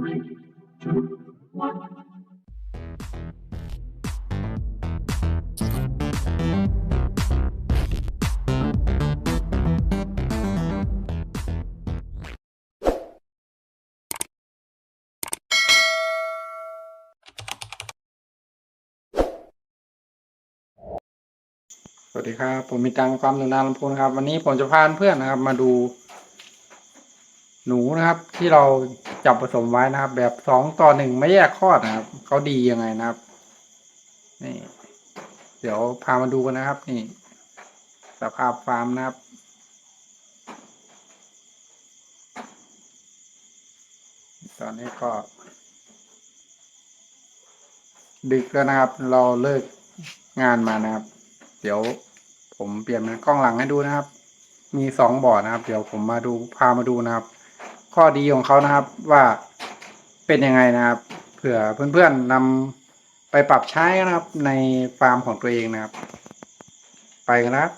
Three, two, one. สวัสดีครับ ผมมีตังความสุนาลำพูนครับ วันนี้ผมจะพาเพื่อนนะครับ มาดู หนูนะครับ ที่เราจับผสมไว้นะครับ แบบสองต่อหนึ่งไม่แยกคลอดนะครับเขาดียังไงนะครับ นี่ เดี๋ยวพามาดูกันนะครับ นี่สภาพฟาร์มนะครับตอนนี้ก็ดึกแล้วนะครับ เราเลิกงานมานะครับ เดี๋ยวผมเปลี่ยนเป็นกล้องหลังให้ดูนะครับ มีสองบ่อนะครับ เดี๋ยวผมมาดูพามาดูนะครับ ข้อดีของเขานะครับว่าเป็นยังไงนะครับ เผื่อเพื่อนๆนำไปปรับใช้นะครับในฟาร์มของตัวเองนะครับ ไปกันนะครับ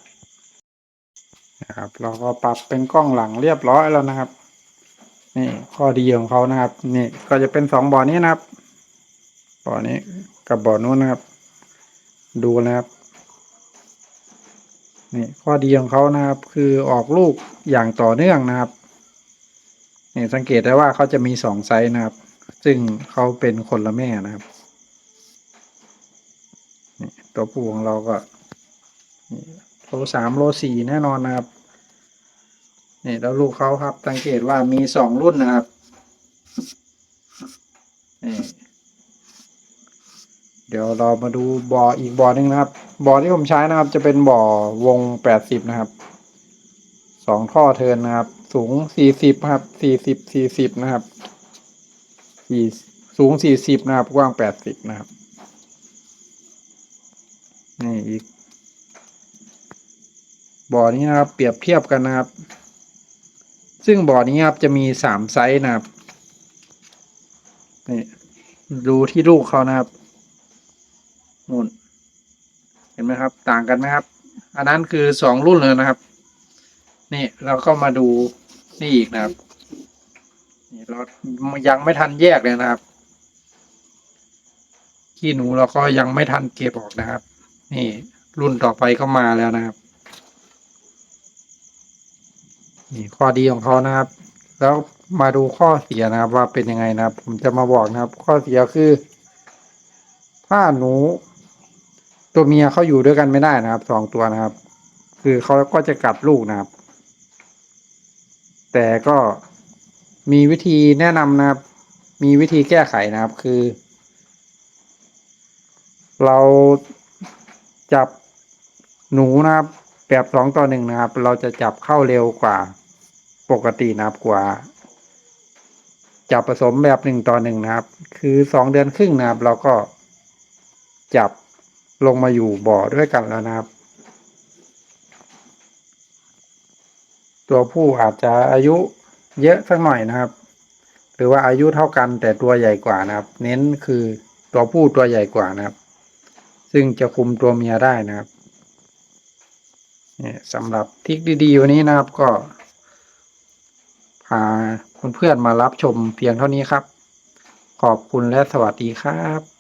นะครับ เราก็ปรับเป็นกล้องหลังเรียบร้อยแล้วนะครับ นี่ข้อดีของเขานะครับ นี่ก็จะเป็นสองบ่อนี้นะครับบ่อนี้กับบ่อนู้นนะครับ ดูนะครับนี่ข้อดีของเขานะครับ คือออกลูกอย่างต่อเนื่องนะครับ เนี่ยสังเกตได้ว่าเขาจะมีสองไซส์นะครับ ซึ่งเขาเป็นคนละแม่นะครับตัวผู้ของเราก็โลสามโลสี่แน่นอนนะครับนี่แล้วลูกเขาครับ สังเกตว่ามีสองรุ่นนะครับนี่เดี๋ยวเรามาดูบ่ออีกบ่อหนึ่งนะครับบ่อที่ผมใช้นะครับ จะเป็นบ่อวงแปดสิบนะครับสองท่อเทินนะครับ สูงสี่สิบครับสี่สิบสี่สิบนะครับสี่สูงสี่สิบนะครับ กว้างแปดสิบนะครับ นี่อีก บ่อนี้นะครับ เปรียบเทียบกันนะครับ ซึ่งบ่อนี้ครับจะมีสามไซส์นะครับ นี่ดูที่ลูกเขานะครับนู่นเห็นไหมครับ ต่างกันไหมครับ อันนั้นคือสองรุ่นเลยนะครับ นี่เราก็มาดู นี่อีกนะครับ นี่เรายังไม่ทันแยกเลยนะครับ ขี้หนูเราก็ยังไม่ทันเก็บออกนะครับ นี่รุ่นต่อไปก็มาแล้วนะครับ นี่ข้อดีของเขานะครับ แล้วมาดูข้อเสียนะครับ ว่าเป็นยังไงนะครับ ผมจะมาบอกนะครับ ข้อเสียคือ ถ้าหนู ตัวเมียเขาอยู่ด้วยกันไม่ได้นะครับสองตัวนะครับ คือเขาก็จะกัดลูกนะครับ แต่ก็มีวิธีแนะนำนะครับ มีวิธีแก้ไขนะครับคือ เราจับหนูนะครับ แบบสองต่อหนึ่งนะครับ เราจะจับเข้าเร็วกว่าปกตินะครับกว่า จับผสมแบบหนึ่งต่อหนึ่งนะครับ คือสองเดือนครึ่งนะครับ เราก็จับลงมาอยู่บ่อด้วยกันแล้วนะครับ ตัวผู้อาจจะอายุเยอะสักหน่อยนะครับ หรือว่าอายุเท่ากันแต่ตัวใหญ่กว่านะครับ เน้นคือตัวผู้ตัวใหญ่กว่านะครับ ซึ่งจะคุมตัวเมียได้นะครับเนี่ยสำหรับทิกดีๆวันนี้นะครับก็พาเพื่อนๆมารับชมเพียงเท่านี้ครับ ขอบคุณและสวัสดีครับ